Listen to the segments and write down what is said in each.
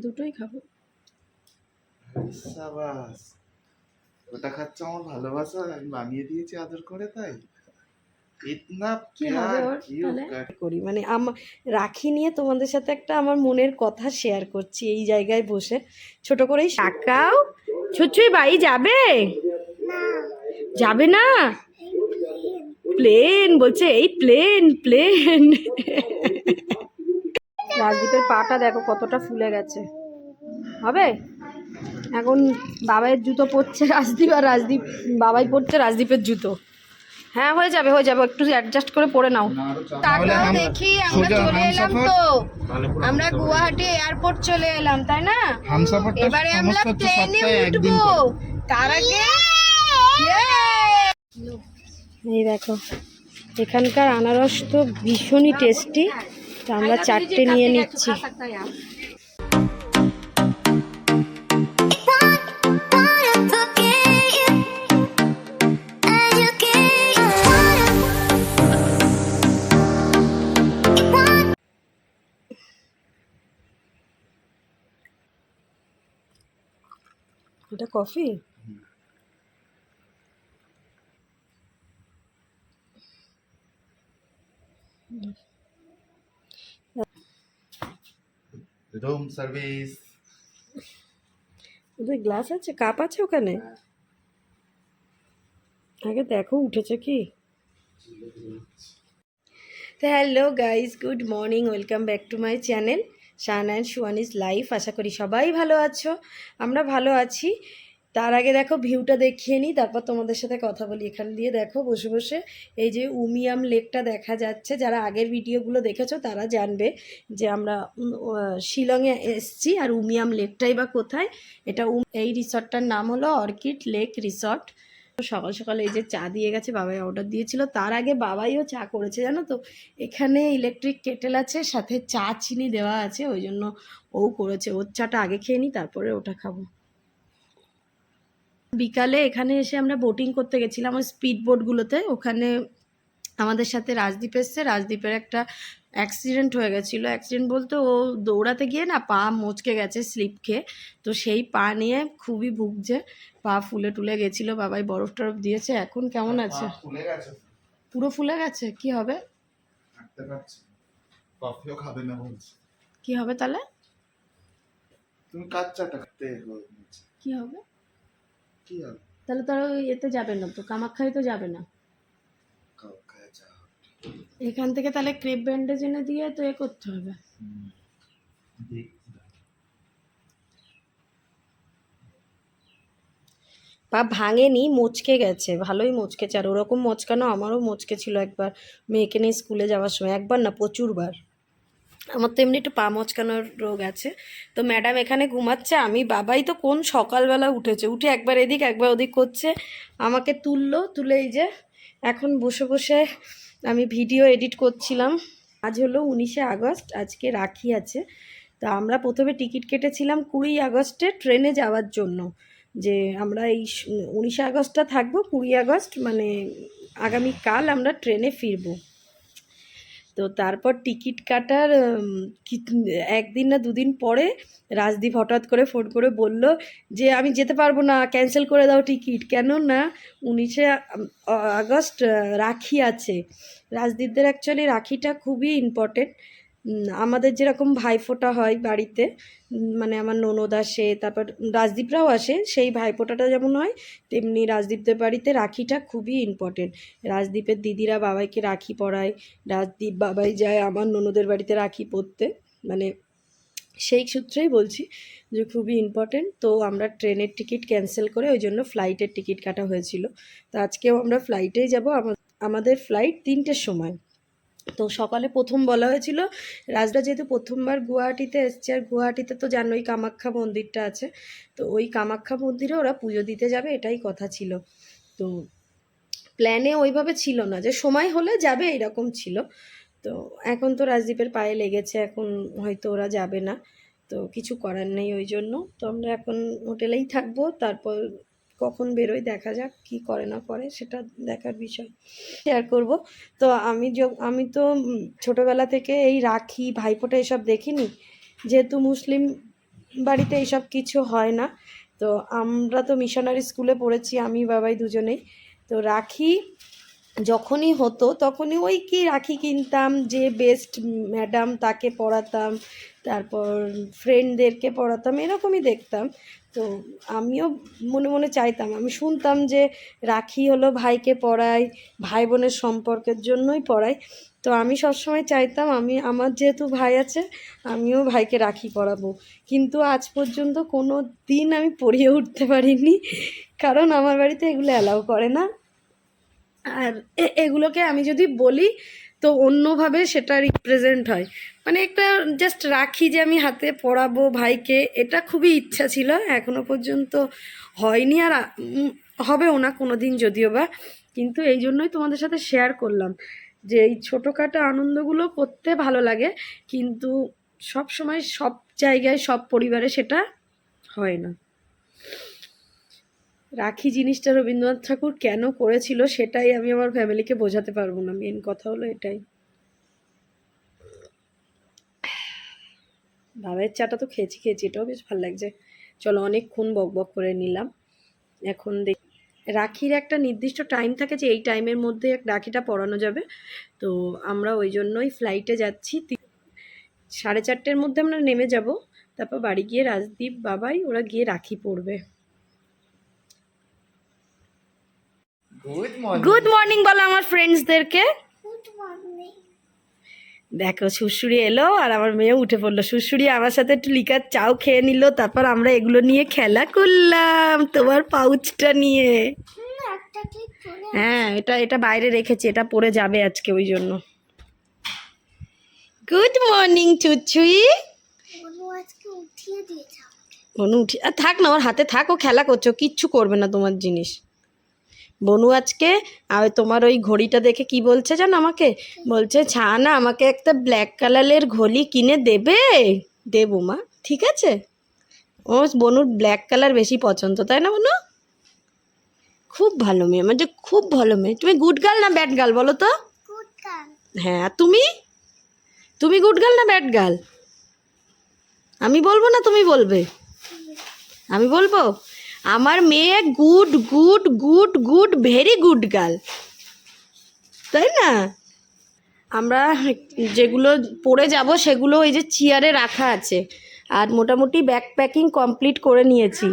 দুটোই খাব। সাবাস ওটা খাচ্ছে আমার ভালোবাসা আমি বানিয়ে দিয়েছি আদর করে তাই? কর- মানে আমার রাখি নিয়ে তোমাদের সাথে একটা আমার মনের কথা শেয়ার করছি এই জায়গায় বসে। ছোট করেই টাকাও ছুচুই বাই যাবে? যাবে না? প্লেন বলছে এই প্লেন প্লেন রাজদীপের পাটা দেখো কতটা ফুলে গেছে। হবে? এখন বাবাইয়ের জুতো পরছে রাজদীপ আর রাজদীপ বাবাই পরছে রাজদীপের জুতো। হ্যাঁ হয়ে যাবে হয়ে যাবে একটু অ্যাডজাস্ট করে পরে নাও। তাহলে দেখি আমরা চলে এলাম তো। আমরা গুয়াহাটি এয়ারপোর্ট চলে এলাম তাই না? এবারে আমরা প্লেনে উঠবো। তার আগে এই দেখো এখানকার আনারস তো ভীষণই টেস্টি তো আমরা চারটে নিয়ে নিচ্ছি। এটা কফি? রুম সার্ভিস ওদের গ্লাস আছে? কাপ আছে ওখানে? আগে দেখো উঠেছে কি? তো hello guys good morning welcome back to my channel Shaan and is life আশা করি সবাই ভালো আছো। আমরা ভালো আছি। তার আগে দেখো ভিউটা দেখিয়ে নিই, তারপর তোমাদের সাথে কথা বলি। এখান দিয়ে দেখো বসে বসে এই যে উমিয়াম লেকটা দেখা যাচ্ছে, যারা আগের ভিডিওগুলো দেখেছ তারা জানবে যে আমরা শিলংয়ে এসছি আর উমিয়াম লেকটাই বা কোথায়? এটা এই রিসর্টটার নাম হলো অর্কিড লেক রিসর্ট। সকাল সকাল এই যে চা দিয়ে গেছে, বাবাই অর্ডার দিয়েছিল। তার আগে বাবাইও চা করেছে, জানো তো? এখানে ইলেকট্রিক কেটেল আছে, সাথে চা চিনি দেওয়া আছে, ওই জন্য ও করেছে। ওর চাটা আগে খেয়ে নিই, তারপরে ওটা খাব। বিকালে এখানে এসে আমরা বোটিং করতে গেছিলাম ওই স্পিড বোটগুলোতে ওখানে আমাদের সাথে রাজদীপ এসছে। রাজদীপের একটা অ্যাক্সিডেন্ট হয়ে গেছিল। অ্যাক্সিডেন্ট বলতে ও দৌড়াতে গিয়ে না পা মচকে গেছে স্লিপ খেয়ে। তো সেই পা নিয়ে খুবই ভুগছে। পা ফুলে টুলে গেছিল। বাবাই বরফ টরফ দিয়েছে। এখন কেমন আছে? ফুলে গেছে। পুরো ফুলে গেছে? কি হবে? হাঁটতে খাবে না কি হবে তাহলে? তুমি কাচ্চাটা খেতে কি হবে? কি হবে তাহলে তো আর ওই এতে যাবে না তো কামাখ্যায় তো যাবে না। এখান থেকে তাহলে ক্রেপ ব্যান্ডেজ এনে দিয়ে তো এ করতে হবে। পা ভাঙেনি মচকে গেছে ভালোই মচকেছে। আর ওরকম মচকানো আমারও মচকে ছিল একবার। মেয়েকে নিয়ে স্কুলে যাওয়ার সময় একবার না প্রচুরবার। আমার তো এমনি একটু পা মচকানোর রোগ আছে। তো ম্যাডাম এখানে ঘুমাচ্ছে, আমি বাবাই তো কোন সকালবেলা উঠেছে? উঠে একবার এদিক, একবার ওদিক করছে, আমাকে তুললো, তুলে এই যে এখন বসে বসে আমি ভিডিও এডিট করছিলাম। আজ হলো উনিশে আগস্ট, আজকে রাখি আছে। তো আমরা প্রথমে টিকিট কেটেছিলাম কুড়ি আগস্টে ট্রেনে যাওয়ার জন্য। যে আমরা এই উনিশে আগস্টটা থাকব, কুড়ি আগস্ট মানে আগামীকাল আমরা ট্রেনে ফিরবো। তো তারপর টিকিট কাটার একদিন না দুদিন পরে রাজদীপ হঠাৎ করে ফোন করে বলল যে, আমি যেতে পারব না, ক্যান্সেল করে দাও টিকিট। কেন না উনিশে আগস্ট রাখি আছে। রাজদীপদের অ্যাকচুয়ালি রাখিটা খুবই ইম্পর্টেন্ট আমাদের যেরকম ভাইফোঁটা হয় বাড়িতে মানে আমার ননদ আসে, তারপর রাজদীপরাও আসে, সেই ভাইফোঁটাটা যেমন হয়, তেমনি রাজদীপদের বাড়িতে রাখিটা খুবই ইম্পর্টেন্ট রাজদীপের দিদিরা বাবাইকে রাখি পরায়, রাজদীপ বাবাই যায় আমার ননদের বাড়িতে রাখি পরতে মানে সেই সূত্রেই বলছি যে খুবই ইম্পর্টেন্ট তো আমরা ট্রেনের টিকিট ক্যান্সেল করে ওই জন্য ফ্লাইটের টিকিট কাটা হয়েছিল। তো আজকেও আমরা ফ্লাইটেই যাব আমাদের ফ্লাইট তিনটের সময়। তো সকালে প্রথম বলা হয়েছিল রাজরা যেহেতু প্রথমবার গুয়াহাটিতে এসছে, আর গুয়াহাটিতে তো জানোই কামাখ্যা মন্দিরটা আছে, তো ওই কামাখ্যা মন্দিরে ওরা পুজো দিতে যাবে এটাই কথা ছিল। তো প্ল্যানে ওইভাবে ছিল না যে সময় হলে যাবে এরকম ছিল। তো এখন তো রাজদীপের পায়ে লেগেছে, এখন হয়তো ওরা যাবে না। তো কিছু করার নেই ওই জন্য। তো আমরা এখন হোটেলেই থাকব, তারপর কখন বেরোয় দেখা যাক কি করে না করে, সেটা দেখার বিষয়। শেয়ার করব। তো আমি আমি তো ছোটোবেলা ছোটবেলা থেকে এই রাখি, ভাইফোঁটা এসব দেখিনি। যেহেতু মুসলিম বাড়িতে এইসব কিছু হয় না, তো আমরা তো মিশনারি স্কুলে পড়েছি, আমি বাবাই দুজনেই। তো রাখি যখনই হতো তখনই ওই কি রাখি কিনতাম, যে বেস্ট ম্যাডাম তাকে পড়াতাম, তারপর ফ্রেন্ডদেরকে পড়াতাম, এরকমই দেখতাম। তো আমিও মনে মনে চাইতাম, আমি শুনতাম যে রাখি হলো ভাইকে পড়াই ভাই বোনের সম্পর্কের জন্যই পড়াই তো আমি সবসময় চাইতাম, আমি, আমার যেহেতু ভাই আছে, আমিও ভাইকে রাখি পরাবো কিন্তু আজ পর্যন্ত কোনো দিন আমি পড়িয়ে উঠতে পারিনি, কারণ আমার বাড়িতে এগুলো অ্যালাউ করে না। আর এগুলোকে আমি যদি বলি, তো অন্যভাবে সেটা রিপ্রেজেন্ট হয়। মানে একটা জাস্ট রাখি যে আমি হাতে পড়াবো ভাইকে, এটা খুবই ইচ্ছা ছিল, এখনও পর্যন্ত হয়নি আর হবেও না কোনো দিন যদিও বা। কিন্তু এই জন্যই তোমাদের সাথে শেয়ার করলাম যে এই ছোটোখাটো আনন্দগুলো করতে ভালো লাগে, কিন্তু সব সময় সব জায়গায়, সব পরিবারে সেটা হয় না। রাখি জিনিসটা রবীন্দ্রনাথ ঠাকুর কেন করেছিল সেটাই আমি আমার ফ্যামিলিকে বোঝাতে পারব না। মেন কথা হলো এটাই। বাবাইয়ের চাটা তো খেয়েছি খেয়েছি, এটাও বেশ ভালো লাগছে। চলো অনেকক্ষণ বক বক করে নিলাম। এখন দেখ, রাখির একটা নির্দিষ্ট টাইম থাকে যে এই টাইমের মধ্যে এক রাখিটা পরানো যাবে। তো আমরা ওই জন্যই ফ্লাইটে যাচ্ছি। সাড়ে চারটের মধ্যে আমরা নেমে যাব। তারপর বাড়ি গিয়ে রাজদীপ, বাবাই ওরা গিয়ে রাখি পড়বে। গুড মর্নিং গুড মর্নিং বলো আমার ফ্রেন্ডসদেরকে দেখো শুশুড়ি এলো আর আমার মেয়ে উঠে পড়ল। শুশুড়ি আমার সাথে একটু লিকার চাও খেয়ে নিল তারপর আমরা এগুলো নিয়ে খেলা করলাম তোমার পাউচটা নিয়ে। হ্যাঁ এটা এটা বাইরে রেখেছি এটা পরে যাবে আজকে ওই জন্য। Good morning চুচুই। বনু উঠি আর থাক না ওর হাতে থাক ও খেলা করছ কিচ্ছু করবে না তোমার জিনিস। বনু আজকে আর তোমার ওই ঘড়িটা দেখে কি বলছে জানো আমাকে? বলছে ছানা আমাকে একটা ব্ল্যাক কালারের ঘড়ি কিনে দেবে? দেবো মা ঠিক আছে? ও বনুর ব্ল্যাক কালার বেশি পছন্দ তাই না বনু? খুব ভালো মেয়ে মানে খুব ভালো মেয়ে। তুমি গুড গার্ল না ব্যাড গার্ল বলো তো? হ্যাঁ আর তুমি? তুমি গুড গার্ল না ব্যাড গার্ল আমি বলব না তুমি বলবে? আমি বলব? আমার মেয়ে good good good good, very good girl. তাই না? আমরা যেগুলো পড়ে যাব সেগুলো ওই যে চেয়ারে রাখা আছে। আর মোটামুটি ব্যাগ প্যাকিং কমপ্লিট করে নিয়েছি।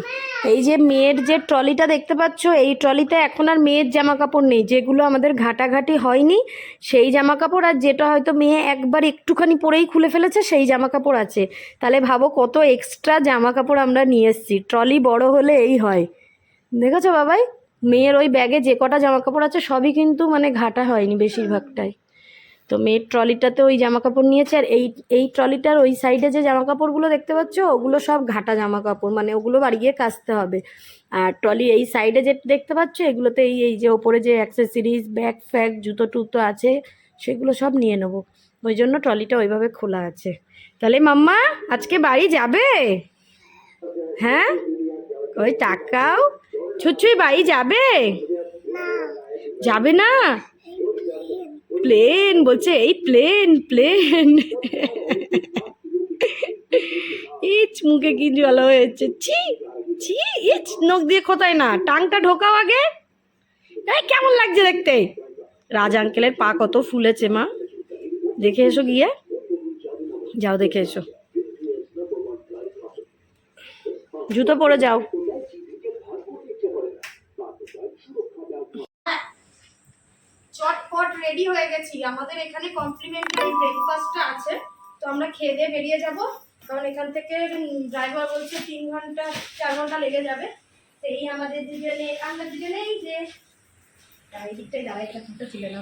এই যে মেয়ের যে ট্রলিটা দেখতে পাচ্ছ, এই ট্রলিতে এখন আর মেয়ের জামা কাপড় নেই। যেগুলো আমাদের ঘাটাঘাটি হয়নি, সেই জামা কাপড় আর যেটা হয়তো মেয়ে একবার একটুখানি পরেই খুলে ফেলেছে, সেই জামা কাপড় আছে। তাহলে ভাবো কত এক্সট্রা জামা কাপড় আমরা নিয়ে এসেছি। ট্রলি বড় হলে এই হয়। দেখেছ বাবাই? মেয়ের ওই ব্যাগে যে কটা জামা কাপড় আছে, সবই কিন্তু মানে ঘাটা হয়নি বেশিরভাগটাই। তো মেয়ের ট্রলিটাতে ওই জামা কাপড় নিয়েছে আর এই এই ট্রলিটার ওই সাইডে যে জামা কাপড়গুলো দেখতে পাচ্ছ ওগুলো সব ঘাটা জামা কাপড় মানে ওগুলো বাড়ি গিয়ে কাচতে হবে। আর ট্রলি এই সাইডে যে দেখতে পাচ্ছ এগুলোতে এই এই যে ওপরে যে অ্যাক্সেসরিজ ব্যাগ ফ্যাগ জুতো টুতো আছে সেগুলো সব নিয়ে নেব। ওই জন্য ট্রলিটা ওইভাবে খোলা আছে। তাহলে মাম্মা আজকে বাড়ি যাবে? হ্যাঁ? ওই টাকাও ছুচুই বাড়ি যাবে? যাবে না? প্লেন বলছে, এই প্লেন প্লেন। ইচ, মুখে কি জল হয়েছে। ছি ছি, ইচ, নখ দিয়ে কোথায় না? টাংটা ঢোকাও আগে। এই কেমন লাগছে দেখতে? রাজ আঙ্কেলের পা কত ফুলেছে, মা। দেখে এসো গিয়ে। যাও, দেখে এসো। জুতো পরে যাও। রেডি হয়ে গেছি। আমাদের এখানে কমপ্লিমেন্টারি ব্রেকফাস্টটা আছে। তো আমরা খেয়ে দিয়ে বেরিয়ে যাব। কারণ এখান থেকে ড্রাইভার বলছে তিন ঘণ্টা, চার ঘণ্টা লেগে যাবে। তো এই আমাদের দুজনে, আমরা দুজনেই যে এই দিকটাই দাঁড়াই না।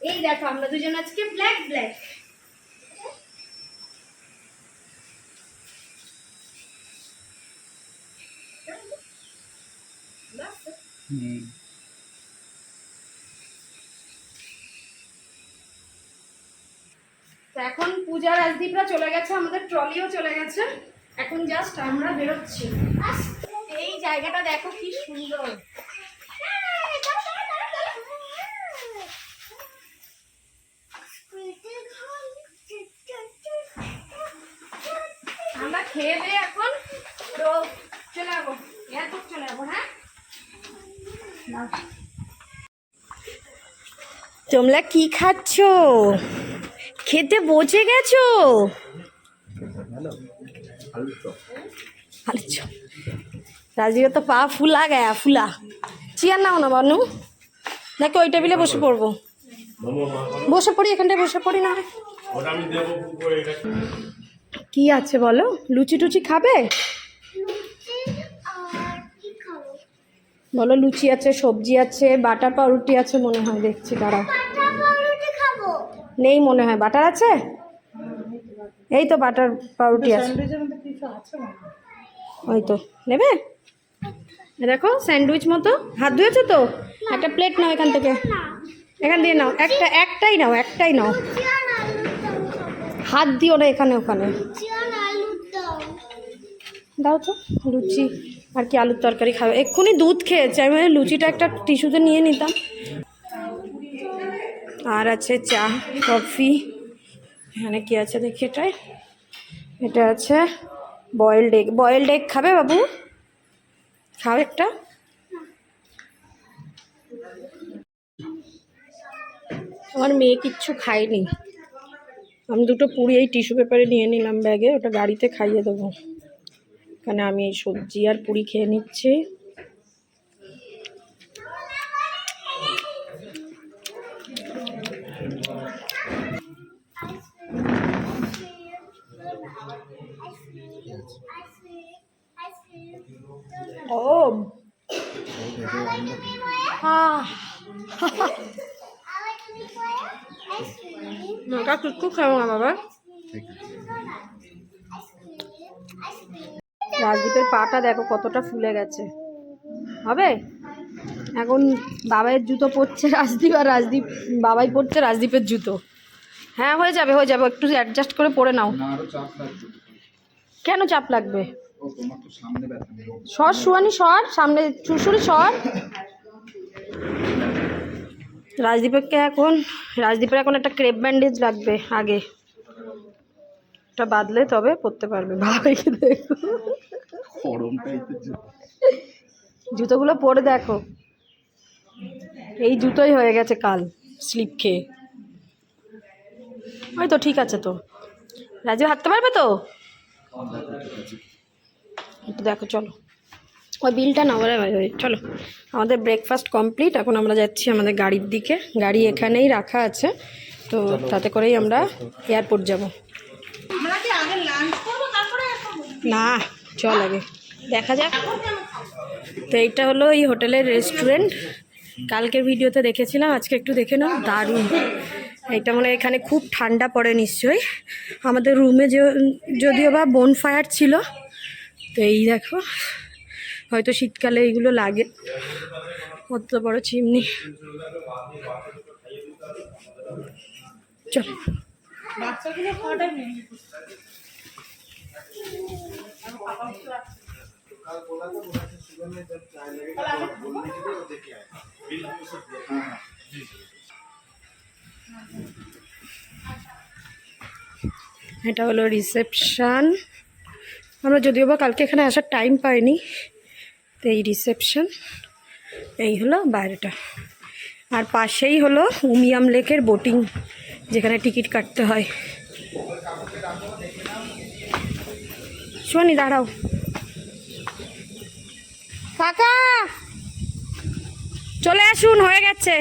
এই দেখো, আমরা দুজন আজকে ব্ল্যাক ব্ল্যাক হুম তো এখন পূজা রাজদীপরা চলে গেছে, আমাদের ট্রলিও চলে গেছে। এখন জাস্ট আমরা বেরোচ্ছি। এই জায়গাটা দেখো কি সুন্দর। আমরা খেয়ে এখন চলে চলে হ্যাঁ? তোমরা কি খাচ্ছ? খেতে বসে গেছো? আচ্ছা। রাজিও তো পা ফুলা গায়া, ফুলা। চেয়ার নাও না, বানু। নাকি ওই টেবিলে বসে পড়ব। বসে পড়ি, এখানটায় বসে পড়ি না। কি আছে বলো? লুচি টুচি খাবে? বলো, লুচি আছে, সবজি আছে, বাটার পাউরুটি আছে, মনে হয় দেখছি, দাঁড়াও। নেই মনে হয়। বাটার আছে? এই তো বাটার পাউরুটি আছে। ওই তো। নেবে? দেখো, স্যান্ডউইচ মতো। হাত ধুয়েছো তো? একটা প্লেট নাও এখান থেকে। এখান দিয়ে নাও। একটা, একটাই নাও একটাই নাও। হাত দিও না এখানে, ওখানে। দাও তো, লুচি। আর কি আলুর তরকারি খাবে? এক্ষুনি দুধ খেয়েছে। আমি লুচিটা একটা টিস্যুতে নিয়ে নিতাম। আর আছে চা, কফি, এখানে কি আছে দেখি এটাই এটা আছে বয়েলড এগ বয়েলড এগ খাবে বাবু? খাও একটা। আমার মেয়ে কিচ্ছু খায়নি। আমি দুটো পুরি এই টিস্যু পেপারে নিয়ে নিলাম ব্যাগে ওটা গাড়িতে খাইয়ে দেবো। এখানে আমি এই সবজি আর পুরি খেয়ে নিচ্ছি ও আহ ওটা কিচ্ছু খাব না বাবা। রাজদীপের পাটা দেখো কতটা ফুলে গেছে। হবে? এখন বাবাইয়ের জুতো পরছে রাজদীপ আর রাজদীপ বাবাই পরছে রাজদীপের জুতো। হ্যাঁ হয়ে যাবে হয়ে যাবে একটু অ্যাডজাস্ট করে পরে নাও। কেন চাপ লাগবে? সর সুয়ানি সর সামনে চুরসুরি সর। রাজদীপকে এখন, রাজদীপের এখন একটা ক্রেপ ব্যান্ডেজ লাগবে আগে। ওটা বাদলে তবে পরতে পারবে বাবাইকে দেখো। জুতোগুলো পরে দেখো। এই জুতোই হয়ে গেছে কাল, স্লিপ খেয়ে। ওই তো ঠিক আছে তো। রাজীব হাঁটতে পারবে তো? একটু দেখো, চলো। ওই বিলটা না বলে চলো। আমাদের ব্রেকফাস্ট কমপ্লিট এখন আমরা যাচ্ছি আমাদের গাড়ির দিকে। গাড়ি এখানেই রাখা আছে তো তাতে করেই আমরা এয়ারপোর্ট যাব। না চল আগে। দেখা যাক। তো এইটা হলো এই হোটেলের রেস্টুরেন্ট কালকের ভিডিওতে দেখেছিলাম আজকে একটু দেখে নাও দারুণ। এটা মানে এখানে খুব ঠান্ডা পড়ে নিশ্চয়ই। আমাদের রুমে যদিও বা বোন ফায়ার ছিল তো এই দেখো। হয়তো শীতকালে এইগুলো লাগে। কত বড় চিমনি। চল। এটা হলো রিসেপশান আমরা যদিও বা কালকে এখানে আসার টাইম পাইনি। তো এই রিসেপশন এই হলো বাইরেটা। আর পাশেই হলো উমিয়াম লেকের বোটিং যেখানে টিকিট কাটতে হয়। শোনি দাঁড়াও। কাকা! চলে আসুন, হয়ে গেছে।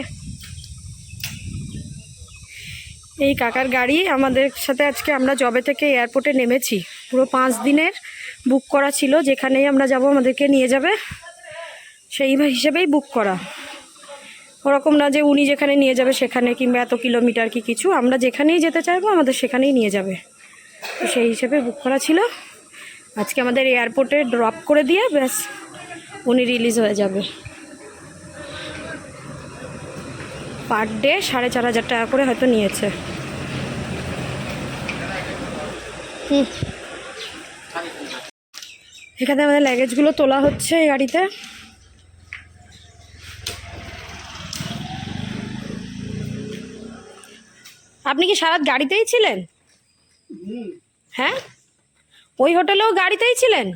এই কাকার গাড়ি আমাদের সাথে আজকে আমরা জবে থেকে এয়ারপোর্টে নেমেছি। পুরো পাঁচ দিনের বুক করা ছিল, যেখানেই আমরা যাব আমাদেরকে নিয়ে যাবে। সেই হিসেবেই বুক করা। ওরকম না যে উনি যেখানে নিয়ে যাবে সেখানে কিংবা এত কিলোমিটার কি কিছু, আমরা যেখানেই যেতে চাইব আমাদের সেখানেই নিয়ে যাবে। তো সেই হিসেবে বুক করা ছিল। আজকে আমাদের এয়ারপোর্টে ড্রপ করে দিয়ে ব্যাস, উনি রিলিজ হয়ে যাবে। পার ডে সাড়ে চার হাজার টাকা করে হয়তো নিয়েছে। হুম। এখানে আমাদের লাগেজগুলো তোলা হচ্ছে এই গাড়িতে। আপনি কি সারাত গাড়িতেই ছিলেন? হ্যাঁ? ওই হোটেলেও গাড়িতেই ছিলেন?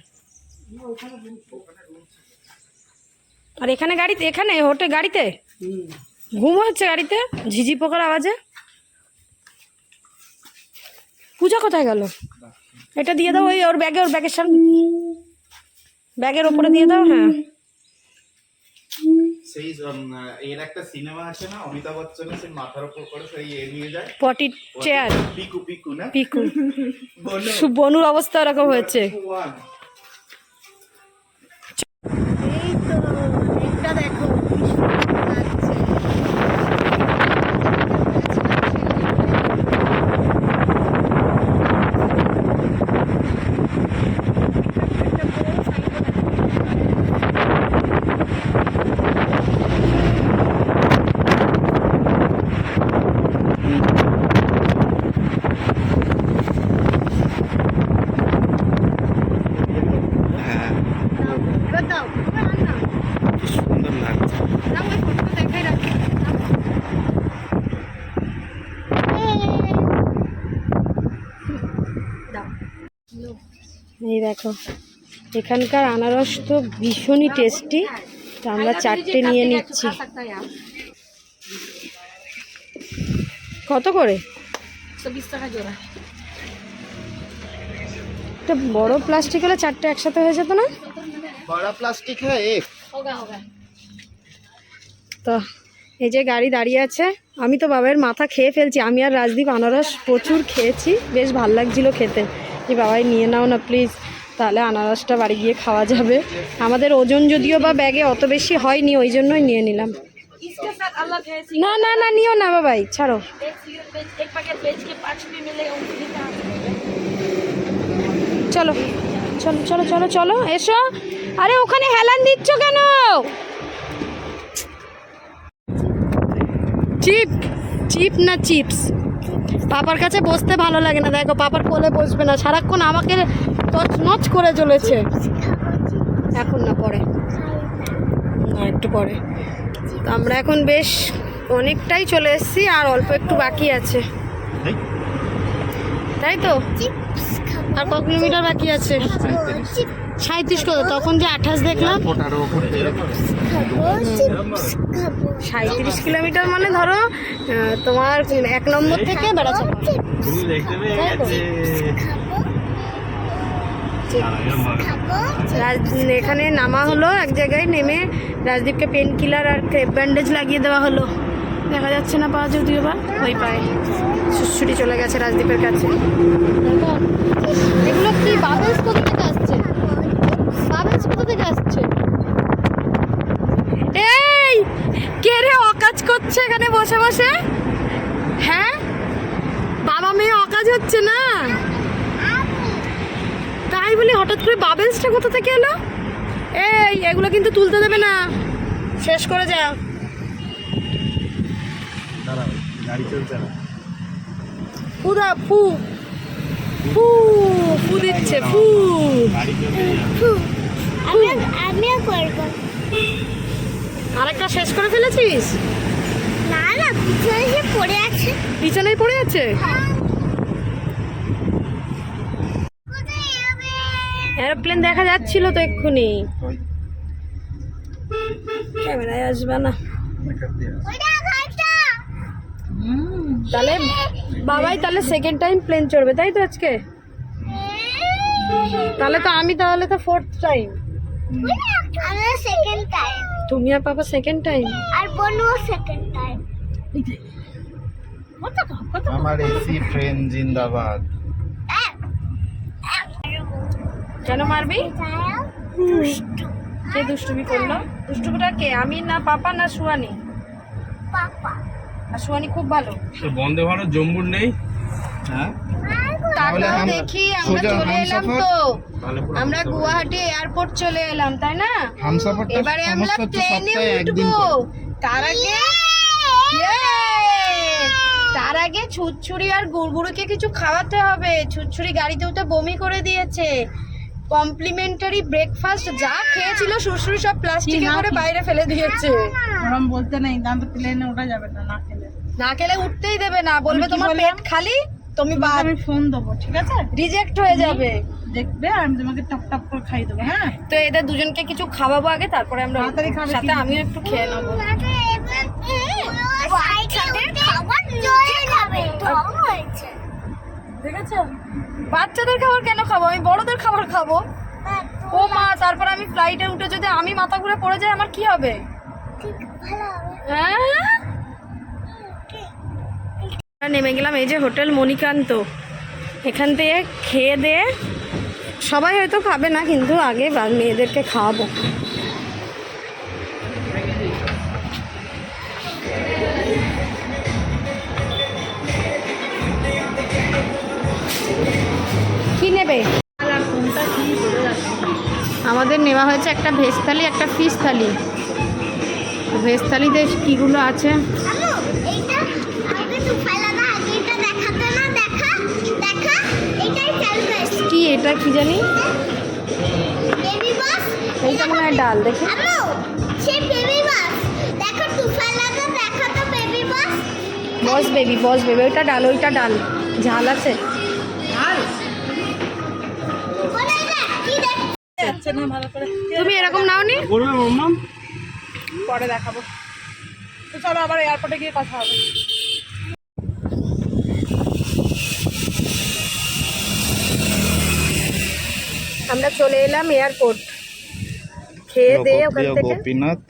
আর এখানে গাড়িতে এখানে হোটেল গাড়িতে? ঘুম হচ্ছে গাড়িতে? ঝিঝি পোকার আওয়াজে? পূজা কোথায় গেল? এটা দিয়ে দাও, ওই ওর ব্যাগে, ওর ব্যাগের সামনে। ব্যাগের ওপরে দিয়ে দাও হ্যাঁ। সেই এর একটা সিনেমা আছে না অমিতাভ বচ্চনের সেই মাথার উপর করে সেই এ নিয়ে যায়। পটি চেয়ার। পিকু পিকু না? পিকু। বনুর অবস্থা এরকম হয়েছে ওয়ান এই তো এটা দেখো কি সুন্দর লাগছে হ্যাঁ এবার দাও এবার আন না কি সুন্দর লাগছে দাও ওই ফটোটা দেখাই রাখি এই দেখো এখানকার আনারস তো ভীষণই টেস্টি তো আমরা চারটে নিয়ে নিচ্ছি। কত করে? একটা বড় প্লাস্টিক হলে চারটে একসাথে হয়ে যেত না? বড়া প্লাস্টিক হ্যাঁ তো এই যে গাড়ি দাঁড়িয়ে আছে আমি তো বাবার মাথা খেয়ে ফেলছি। আমি আর রাজদীপ আনারস প্রচুর খেয়েছি বেশ ভালো লাগছিল খেতে। যে বাবাই নিয়ে নাও না প্লিজ তাহলে আনারসটা বাড়ি গিয়ে খাওয়া যাবে। আমাদের ওজন যদিও বা ব্যাগে অত বেশি হয়নি ওই জন্যই নিয়ে নিলাম। না না না নিও না বাবাই ছাড়ো। চলো চলো চলো চলো চলো এসো। আরে ওখানে হেলান দিচ্ছ কেন? চিপ চিপ না চিপস? পাপার কাছে বসতে ভালো লাগে না দেখো পাপার কোলে বসবে না। সারাক্ষণ আমাকে তছ নচ করে চলেছে এখন না পরে। না একটু পরে। তো আমরা এখন বেশ অনেকটাই চলে এসেছি আর অল্প একটু বাকি আছে। তাই তো? আর ক কিলোমিটার বাকি আছে? সাঁত্রিশ কত তখন যে আঠাশ দেখলাম। সাঁত্রিশ কিলোমিটার মানে ধরো তোমার এক নম্বর থেকে বেড়াচ্ছে এখানে নামা হলো এক জায়গায় নেমে রাজদীপকে পেন কিলার আর ক্রেপ ব্যান্ডেজ লাগিয়ে দেওয়া হলো। দেখা যাচ্ছে না পাওয়া যদিও বা ওই পায়ে। সুশ্রুটি চলে গেছে রাজদীপের কাছে। এগুলো কি বাবেলস কোথা থেকে আসছে? বাবেলস কোথা থেকে আসছে? এই কে রে অকাজ করছে এখানে বসে বসে? হ্যাঁ? বাবা মেয়ে অকাজ হচ্ছে না? বলি হঠাৎ করে বাবেলসটা কোথা থেকে এলো? এই এগুলো কিন্তু তুলতে দেবে না। শেষ করে যা দাঁড়াও গাড়ি চলছে ফুদা ফু ফু। ফু দিচ্ছে ফু। আমিও করব। আরেকটা শেষ করে ফেলেছিস? না না পিছনে পড়ে আছে। পিছনেই পড়ে আছে? কোথায় যাবে এরোপ্লেন দেখা যাচ্ছিল তো এক্ষুনি। ক্যামেরায় আসবে না। তাহলে বাবাই তাহলে সেকেন্ড টাইম প্লেন চড়বে তাই তো আজকে? তাহলে তো আমি তাহলে তো ফোর্থ টাইম সেকেন্ড টাইম তুমি আর পাপা সেকেন্ড টাইম আর বনু সেকেন্ড টাইম আমার এসি ট্রেন জিন্দাবাদ। কেন মারবি? কে দুষ্টুমি করল? দুষ্টুমিটা কে? আমি না পাপা না সুয়ানি? আর সুয়ানি খুব ভালো। তো বন্দে ভারত জম্মুর নেই। হ্যাঁ? তারপর দেখি আমরা চলে এলাম তো। আমরা গুয়াহাটি এয়ারপোর্ট চলে এলাম তাই না? এবারে আমরা সমস্ত প্লেনে উঠবো। তার আগে Yay! তার আগে ছুটছুরি আর গুড়গুড়িকে কিছু খাওয়াতে হবে। ছুটছুরি গাড়িতে উঠে বমি করে দিয়েছে। কমপ্লিমেন্টারি ব্রেকফাস্ট যা খেয়েছিল সুরসুরি সব প্লাস্টিকে করে বাইরে ফেলে দিয়েছে ওরম বলতে নেই দাম তো প্লেনে ওঠা যাবে না না খেলে না খেলে উঠতেই দেবে না বলবে তোমার? পেট খালি তুমি বাদ আমি ফোন দেবো ঠিক আছে রিজেক্ট হয়ে যাবে দেখবে আর আমি তোমাকে টপ টপ করে খাইয়ে দেবো হ্যাঁ তো এদের দুজনকে কিছু খাওয়াবো আগে তারপরে আমরা তাড়াতাড়ি খাবে সাথে। আমিও একটু খেয়ে নেব খাবার হয়েছে বাচ্চাদের খাবার কেন খাব? আমি বড়দের খাবার খাব। ও মা তারপর আমি ফ্লাইটে উঠে যদি আমি মাথা ঘুরে পড়ে যাই আমার কি হবে? হ্যাঁ? নেমে গেলাম এই যে হোটেল মণিকান্ত। এখান থেকে খেয়ে দিয়ে সবাই হয়তো খাবে না কিন্তু আগে মেয়েদেরকে খাওয়াবো। নেবে আমাদের নেওয়া হয়েছে একটা ভেজ থালি, একটা ফিশ থালি। ভেজ থালিতে কীগুলো আছে? কি এটা কি জানি? এইটা মনে হয় ডাল, দেখি। বস বেবি বস বেবি, ওইটা ডাল ওইটা ডাল। ঝাল আছে? যাচ্ছে না ভালো করে তুমি এরকম নাওনি? বলবে মাম্মাম পরে দেখাবো। তো চলো আবার এয়ারপোর্টে গিয়ে কথা হবে। আমরা চলে এলাম এয়ারপোর্ট খেয়ে দিয়ে ওখান থেকে। Gopinath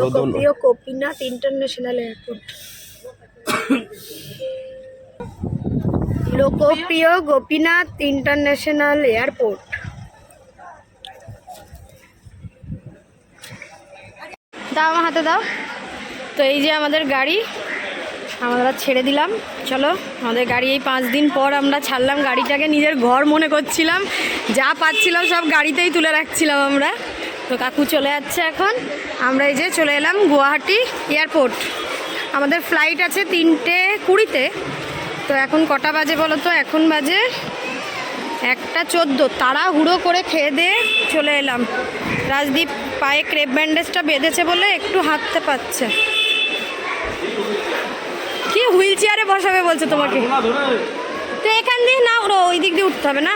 Lokpriya Gopinath international airport Lokpriya Gopinath international airport দাও আমার হাতে দাও। তো এই যে আমাদের গাড়ি, আমরা ছেড়ে দিলাম। চলো, আমাদের গাড়ি এই পাঁচ দিন পর আমরা ছাড়লাম গাড়িটাকে, নিজের ঘর মনে করছিলাম। যা পাচ্ছিলাম সব গাড়িতেই তুলে রাখছিলাম আমরা। তো কাকু চলে যাচ্ছে এখন। আমরা এই যে চলে এলাম গুয়াহাটি এয়ারপোর্ট। আমাদের ফ্লাইট আছে তিনটে কুড়িতে। তো এখন কটা বাজে বলো তো? এখন বাজে একটা চোদ্দ। তাড়াহুড়ো করে খেয়ে দিয়ে চলে এলাম। রাজদীপ পায়ে ক্রেপ ব্যান্ডেজটা বেঁধেছে বলে একটু হাঁটতে পারছে। কি হুইল চেয়ারে বসাবে বলছে তোমাকে? তো এখান দিয়ে না, ওরা ওই দিক দিয়ে উঠতে হবে না?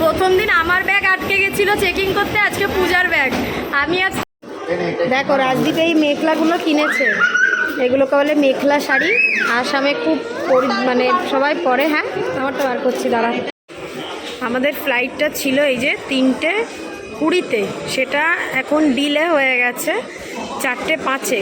প্রথম দিন আমার ব্যাগ আটকে গেছিল চেকিং করতে, আজকে পূজার ব্যাগ। আমি আজ দেখো, রাজদীপ এই মেখলাগুলো কিনেছে। এগুলোকে বলে মেখলা শাড়ি। আসামে খুব মানে সবাই পরে হ্যাঁ? আমারটা বার করছি, দাঁড়া। আমাদের ফ্লাইটটা ছিল এই যে তিনটে কুড়িতে। সেটা এখন ডিলে হয়ে গেছে চারটে পাঁচে।